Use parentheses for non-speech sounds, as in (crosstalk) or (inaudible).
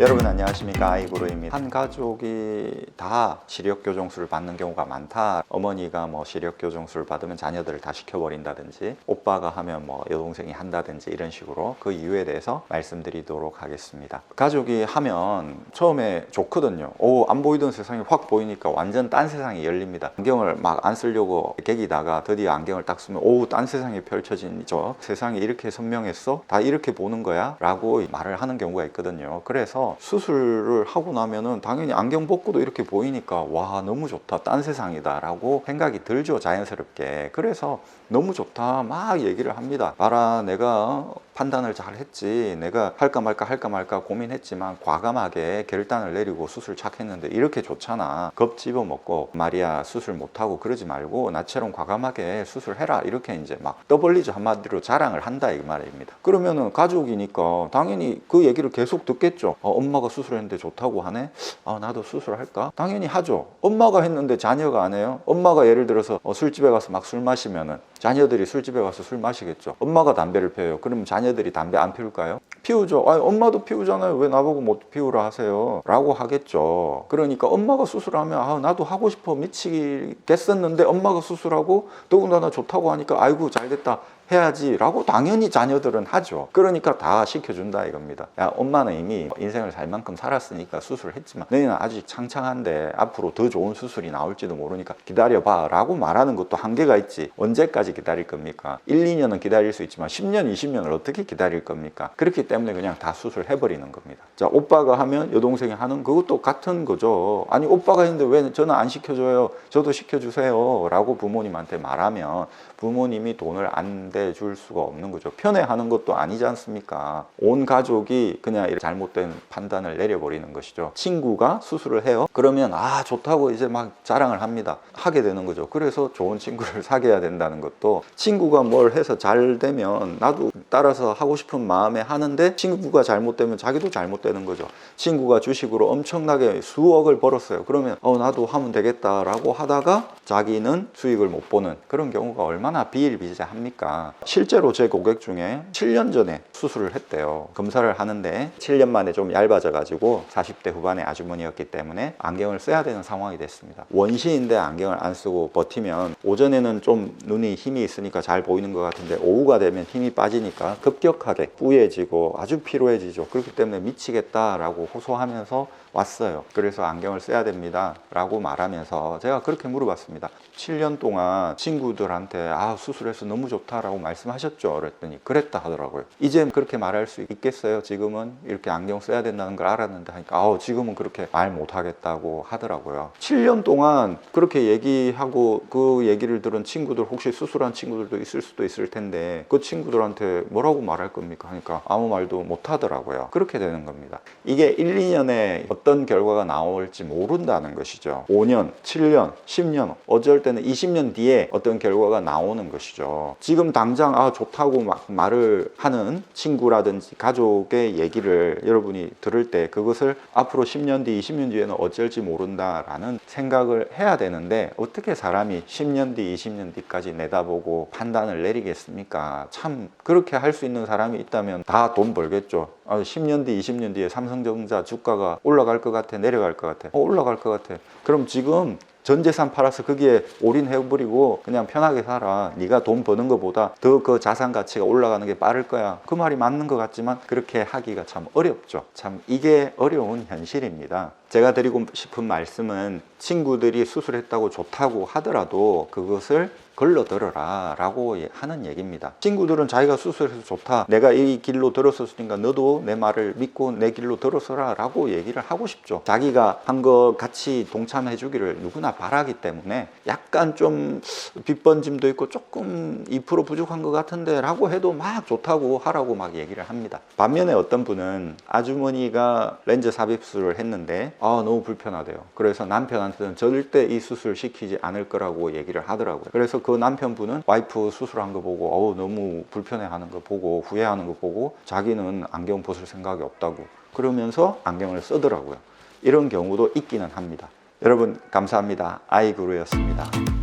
여러분 안녕하십니까 아이구루입니다. 한 가족이 다 시력 교정술을 받는 경우가 많다. 어머니가 뭐 시력 교정술을 받으면 자녀들을 다 시켜버린다든지 오빠가 하면 뭐 여동생이 한다든지 이런 식으로 그 이유에 대해서 말씀드리도록 하겠습니다. 가족이 하면 처음에 좋거든요. 오 안 보이던 세상이 확 보이니까 완전 딴 세상이 열립니다. 안경을 막 안 쓰려고 깨기다가 드디어 안경을 딱 쓰면 오 딴 세상이 펼쳐지죠. 세상이 이렇게 선명했어? 다 이렇게 보는 거야? 라고 말을 하는 경우가 있거든요. 그래서 수술을 하고 나면은 당연히 안경 벗고도 이렇게 보이니까 와 너무 좋다. 딴 세상이다 라고 생각이 들죠 자연스럽게. 그래서 너무 좋다. 막 얘기를 합니다. 봐라 내가 판단을 잘 했지. 내가 할까 말까 할까 말까 고민했지만 과감하게 결단을 내리고 수술 착했는데 이렇게 좋잖아. 겁 집어먹고 말이야 수술 못하고 그러지 말고 나처럼 과감하게 수술해라. 이렇게 이제 막 떠벌리죠 한마디로 자랑을 한다 이 말입니다. 그러면은 가족이니까 당연히 그 얘기를 계속 듣겠죠. 어, 엄마가 수술했는데 좋다고 하네? 아 나도 수술할까? 당연히 하죠. 엄마가 했는데 자녀가 안 해요? 엄마가 예를 들어서 어, 술집에 가서 막 술 마시면은 자녀들이 술집에 가서 술 마시겠죠. 엄마가 담배를 피워요. 그러면 자녀들이 담배 안 피울까요? 피우죠. 아니 엄마도 피우잖아요. 왜 나보고 못 피우라 하세요? 라고 하겠죠. 그러니까 엄마가 수술하면 아 나도 하고 싶어. 미치겠었는데 엄마가 수술하고 더군다나 좋다고 하니까 아이고 잘됐다 해야지 라고 당연히 자녀들은 하죠. 그러니까 다 시켜준다 이겁니다. 야 엄마는 이미 인생을 살 만큼 살았으니까 수술을 했지만 너희는 아직 창창한데 앞으로 더 좋은 수술이 나올지도 모르니까 기다려봐 라고 말하는 것도 한계가 있지. 언제까지 기다릴 겁니까? 1, 2년은 기다릴 수 있지만 10년, 20년을 어떻게 기다릴 겁니까? 그렇기 때문에 그냥 다 수술해 버리는 겁니다. 자 오빠가 하면 여동생이 하는 그것도 같은 거죠. 아니 오빠가 했는데 왜 저는 안 시켜줘요? 저도 시켜주세요 라고 부모님한테 말하면 부모님이 돈을 안 대줄 수가 없는 거죠. 편애하는 것도 아니지 않습니까? 온 가족이 그냥 잘못된 판단을 내려버리는 것이죠. 친구가 수술을 해요. 그러면 아 좋다고 이제 막 자랑을 합니다. 하게 되는 거죠. 그래서 좋은 친구를 (laughs) 사귀어야 된다는 것도 친구가 뭘 해서 잘 되면 나도 따라서 하고 싶은 마음에 하는데 친구가 잘못되면 자기도 잘못되는 거죠. 친구가 주식으로 엄청나게 수억을 벌었어요. 그러면 어 나도 하면 되겠다라고 하다가 자기는 수익을 못 보는 그런 경우가 얼마나 비일비재합니까? 실제로 제 고객 중에 7년 전에 수술을 했대요. 검사를 하는데 7년 만에 좀 얇아져 가지고 40대 후반의 아주머니였기 때문에 안경을 써야 되는 상황이 됐습니다. 원시인데 안경을 안 쓰고 버티면 오전에는 좀 눈이 힘이 있으니까 잘 보이는 것 같은데 오후가 되면 힘이 빠지니까 급격하게 뿌얘지고 아주 피로해지죠. 그렇기 때문에 미치겠다라고 호소하면서 왔어요. 그래서 안경을 써야 됩니다. 라고 말하면서 제가 그렇게 물어봤습니다. 7년 동안 친구들한테 아, 수술해서 너무 좋다라고 말씀하셨죠? 그랬더니 그랬다 하더라고요. 이제 그렇게 말할 수 있겠어요? 지금은 이렇게 안경 써야 된다는 걸 알았는데 하니까 아, 지금은 그렇게 말 못하겠다고 하더라고요. 7년 동안 그렇게 얘기하고 그 얘기를 들은 친구들 혹시 수술한 친구들도 있을 수도 있을 텐데 그 친구들한테 뭐라고 말할 겁니까? 하니까 아무 말도 못 하더라고요. 그렇게 되는 겁니다. 이게 1, 2년에 어떤 결과가 나올지 모른다는 것이죠. 5년, 7년, 10년, 어쩔 때는 20년 뒤에 어떤 결과가 나오는 것이죠. 지금 당장 아 좋다고 막 말을 하는 친구라든지 가족의 얘기를 여러분이 들을 때 그것을 앞으로 10년 뒤, 20년 뒤에는 어쩔지 모른다라는 생각을 해야 되는데 어떻게 사람이 10년 뒤, 20년 뒤까지 내다보고 판단을 내리겠습니까? 참 그렇게 할 수 있는 사람이 있다면 다 돈 벌겠죠. 아, 10년 뒤, 20년 뒤에 삼성전자 주가가 올라갈 것 같아, 내려갈 것 같아, 어, 올라갈 것 같아. 그럼 지금 전 재산 팔아서 거기에 올인해버리고 그냥 편하게 살아. 네가 돈 버는 것보다 더 그 자산 가치가 올라가는 게 빠를 거야. 그 말이 맞는 것 같지만 그렇게 하기가 참 어렵죠. 참 이게 어려운 현실입니다. 제가 드리고 싶은 말씀은 친구들이 수술했다고 좋다고 하더라도 그것을 걸러 들어라 라고 하는 얘기입니다. 친구들은 자기가 수술해서 좋다. 내가 이 길로 들었었으니까 너도 내 말을 믿고 내 길로 들어서라 라고 얘기를 하고 싶죠. 자기가 한 거 같이 동참해 주기를 누구나 바라기 때문에 약간 좀 빗번짐도 있고 조금 2% 부족한 것 같은데 라고 해도 막 좋다고 하라고 막 얘기를 합니다. 반면에 어떤 분은 아주머니가 렌즈 삽입술을 했는데 아 너무 불편하대요. 그래서 남편한테는 절대 이 수술 시키지 않을 거라고 얘기를 하더라고요. 그래서 그 남편분은 와이프 수술한 거 보고 어우 너무 불편해하는 거 보고 후회하는 거 보고 자기는 안경 벗을 생각이 없다고 그러면서 안경을 쓰더라고요. 이런 경우도 있기는 합니다. 여러분 감사합니다. 아이구루였습니다